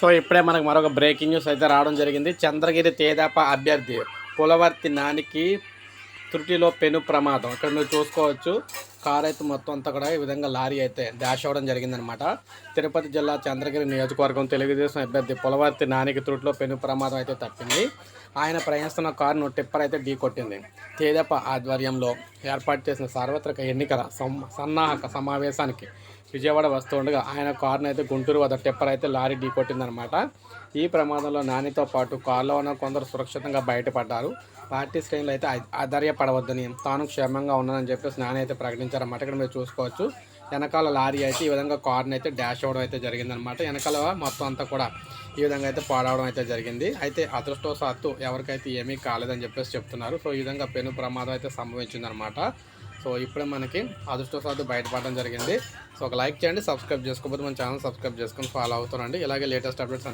So ఇప్పుడే మనకు మరొక బ్రేకింగ్ న్యూస్ అయితే రావడం జరిగింది. చంద్రగిరి తేదాప అభ్యర్థి పులవర్తి నానికి త్రుటిలో పెను ప్రమాదం. ఇక్కడ మీరు చూసుకోవచ్చు కార్ అయితే మొత్తం అంతా కూడా ఈ విధంగా లారీ అయితే డాష్ అవ్వడం జరిగిందనమాట. తిరుపతి జిల్లా చంద్రగిరి నియోజకవర్గం తెలుగుదేశం అభ్యర్థి పులవర్తి నానికి త్రుటిలో పెను ప్రమాదం అయితే తప్పింది. ఆయన ప్రయాణిస్తున్న కారును టిప్పర్ అయితే ఢీ కొట్టింది. తేదప ఆధ్వర్యంలో ఏర్పాటు చేసిన సార్వత్రిక ఎన్నికల సం- సన్నాహక సమావేశానికి విజయవాడ వస్తుండగా ఆయన కారును అయితే గుంటూరు వద్ద టిప్పర్ అయితే లారీ ఢీకొట్టిందనమాట ఈ ప్రమాదంలో నానితో పాటు కారులో ఉన్న కొందరు సురక్షితంగా బయటపడ్డారు. పార్టీ శ్రేణులు అయితే ఆ- ఆధార్యపడవద్దని తాను క్షేమంగా ఉన్నానని చెప్పేసి నాని అయితే ప్రకటించారన్నమాట. ఇక్కడ మీరు చూసుకోవచ్చు. వెనకాల లారీ అయితే ఈ విధంగా కార్ని అయితే డాష్ అవ్వడం అయితే జరిగిందనమాట వెనకాల మొత్తం అంతా కూడా ఈ విధంగా అయితే పాడవడం అయితే జరిగింది. అయితే అదృష్టవశాత్తు ఎవరికైతే ఏమీ కాలేదని చెప్పేసి చెప్తున్నారు. సో ఈ విధంగా పెను ప్రమాదం అయితే సంభవించిందనమాట సో ఇప్పుడే మనకి అదృష్టవశాత్తు బయటపడడం జరిగింది. సో ఒక లైక్ చేయండి సబ్స్క్రైబ్ చేసుకోకపోతే మన ఛానల్ సబ్స్క్రైబ్ చేసుకొని ఫాలో అవుతారండి. ఇలాగే లేటెస్ట్ అప్డేట్స్